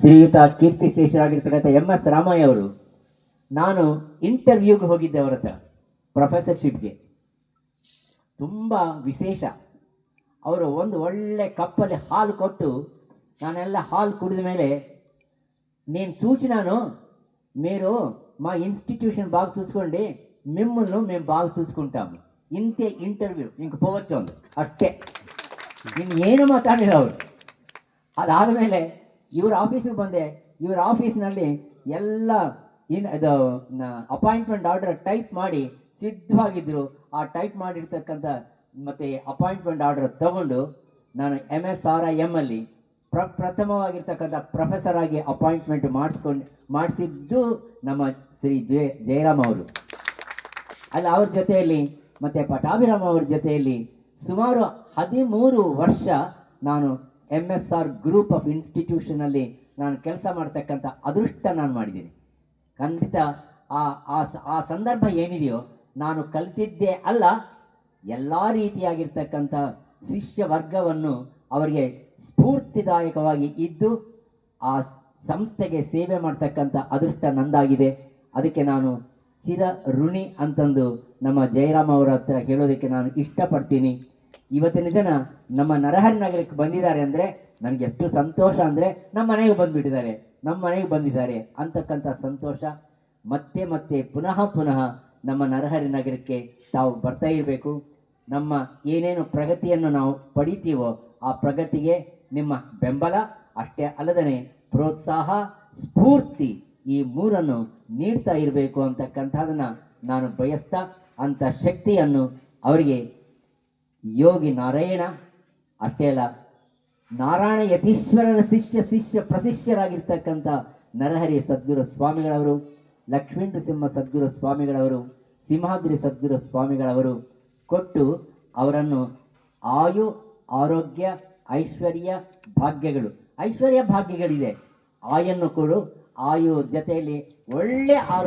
ಶ್ರೀಯುತ ಕೀರ್ತಿ ಶೇಷರಾಜ್ವೇತ M S Ramaiah ಅವರು. ನಾನು ಇಂಟರ್ವ್ಯೂಗೆ ಹೋಗಿದ್ದೆ ಅವರ ಹತ್ರ ಪ್ರೊಫೆಸರ್ಶಿಪ್ಗೆ ತುಂಬ ವಿಶೇಷ. ಅವರು ಒಂದು ಒಳ್ಳೆ ಕಪ್ಪಲ್ಲಿ ಹಾಲು ಕೊಟ್ಟು, ನಾನೆಲ್ಲ ಹಾಲು ಕುಡಿದ ಮೇಲೆ, ನೀನು ತೂಚಿನಾನು ಮೇರು, ಮಾ ಇನ್ಸ್ಟಿಟ್ಯೂಷನ್ ಭಾಗ ತೂಸ್ಕೊಂಡು ಮಿಮ್ಮನ್ನು ಮೇಮ್ ಭಾಗ ಚೂಸ್ಕೊಂತಾಮಿ ಇಂತೆ ಇಂಟರ್ವ್ಯೂ ಹಿಂಗೆ ಪೋವಚೋಂದು ಅಷ್ಟೇ. ನೀವು ಮಾತಾಡಿರೋ ಅವರು. ಅದಾದ ಮೇಲೆ ಇವ್ರ ಆಫೀಸಿಗೆ ಬಂದೆ. ಇವ್ರ ಆಫೀಸ್ನಲ್ಲಿ ಎಲ್ಲ ಇನ್ ಇದು ಅಪಾಯಿಂಟ್ಮೆಂಟ್ ಆರ್ಡರ್ ಟೈಪ್ ಮಾಡಿ ಸಿದ್ಧವಾಗಿದ್ದರು ಆ ಟೈಪ್ ಮಾಡಿರ್ತಕ್ಕಂಥ ಮತ್ತು ಅಪಾಯಿಂಟ್ಮೆಂಟ್ ಆರ್ಡರ್ ತಗೊಂಡು ನಾನು ಎಂ ಎಸ್ ಆರ್ ಐ ಎಮ್ಮಲ್ಲಿ ಪ್ರ, ಪ್ರಥಮವಾಗಿರ್ತಕ್ಕಂಥ ಪ್ರೊಫೆಸರ್ ಆಗಿ ಅಪಾಯಿಂಟ್ಮೆಂಟ್ ಮಾಡಿಸ್ಕೊಂಡು, ಮಾಡಿಸಿದ್ದು ನಮ್ಮ ಶ್ರೀ ಜಯ ಜಯರಾಮ್ ಅವರು. ಅಲ್ಲಿ, ಅವ್ರ ಜೊತೆಯಲ್ಲಿ ಮತ್ತು ಪಟಾಭಿರಾಮ್ ಅವ್ರ ಜೊತೆಯಲ್ಲಿ ಸುಮಾರು ಹದಿಮೂರು ವರ್ಷ ನಾನು M S R group of ಇನ್ಸ್ಟಿಟ್ಯೂಷನಲ್ಲಿ ನಾನು ಕೆಲಸ ಮಾಡ್ತಕ್ಕಂಥ ಅದೃಷ್ಟ ನಾನು ಮಾಡಿದ್ದೀನಿ. ಖಂಡಿತ ಆ ಆ ಸಂದರ್ಭ ಏನಿದೆಯೋ ನಾನು ಕಲಿತಿದ್ದೇ ಅಲ್ಲ, ಎಲ್ಲ ರೀತಿಯಾಗಿರ್ತಕ್ಕಂಥ ಶಿಷ್ಯ ವರ್ಗವನ್ನು ಅವರಿಗೆ ಸ್ಫೂರ್ತಿದಾಯಕವಾಗಿ ಇದ್ದು ಆ ಸಂಸ್ಥೆಗೆ ಸೇವೆ ಮಾಡ್ತಕ್ಕಂಥ ಅದೃಷ್ಟ ನಂದಾಗಿದೆ. ಅದಕ್ಕೆ ನಾನು ಚಿರ ಋಣಿ ಅಂತಂದು ನಮ್ಮ ಜಯರಾಮ್ ಅವರ ಹತ್ರ ಹೇಳೋದಕ್ಕೆ ನಾನು ಇಷ್ಟಪಡ್ತೀನಿ. ಇವತ್ತಿನ ದಿನ ನಮ್ಮ ನರಹರಿ ನಗರಕ್ಕೆ ಬಂದಿದ್ದಾರೆ ಅಂದರೆ ನನಗೆ ಎಷ್ಟು ಸಂತೋಷ ಅಂದರೆ ನಮ್ಮ ಮನೆಗೆ ಬಂದುಬಿಟ್ಟಿದ್ದಾರೆ. ನಮ್ಮ ಮನೆಗೆ ಬಂದಿದ್ದಾರೆ. ಅಂತಕ್ಕಂಥ ಸಂತೋಷ ಮತ್ತೆ ಮತ್ತೆ ಪುನಃ ಪುನಃ ನಮ್ಮ ನರಹರಿ ನಗರಕ್ಕೆ ತಾವು ಬರ್ತಾ ಇರಬೇಕು. ನಮ್ಮ ಏನೇನು ಪ್ರಗತಿಯನ್ನು ನಾವು ಪಡಿತೀವೋ ಆ ಪ್ರಗತಿಗೆ ನಿಮ್ಮ ಬೆಂಬಲ, ಅಷ್ಟೇ ಅಲ್ಲದೇ ಪ್ರೋತ್ಸಾಹ, ಸ್ಫೂರ್ತಿ ಈ ಮೂರನ್ನು ನೀಡ್ತಾ ಇರಬೇಕು ಅಂತಕ್ಕಂಥದನ್ನು ನಾನು ಬಯಸ್ತಾ, ಅಂಥ ಶಕ್ತಿಯನ್ನು ಅವರಿಗೆ ಯೋಗಿ ನಾರಾಯಣ ಅಷ್ಟೇ ಅಲ್ಲ ನಾರಾಯಣ ಯತೀಶ್ವರನ ಶಿಷ್ಯ ಶಿಷ್ಯ ಪ್ರಶಿಷ್ಯರಾಗಿರ್ತಕ್ಕಂಥ ನರಹರಿ ಸದ್ಗುರು ಸ್ವಾಮಿಗಳವರು ಲಕ್ಷ್ಮೀನೃಸಿಂಹ ಸದ್ಗುರು ಸ್ವಾಮಿಗಳವರು, ಸಿಂಹಾದ್ರಿ ಸದ್ಗುರು ಸ್ವಾಮಿಗಳವರು ಕೊಟ್ಟು ಅವರನ್ನು ಆಯು, ಆರೋಗ್ಯ, ಐಶ್ವರ್ಯ ಭಾಗ್ಯಗಳು, ಐಶ್ವರ್ಯ ಭಾಗ್ಯಗಳಿದೆ ಆಯನ್ನು ಕೊಡು, ಆಯು ಜೊತೆಯಲ್ಲಿ ಒಳ್ಳೆ ಆರೋಗ್ಯ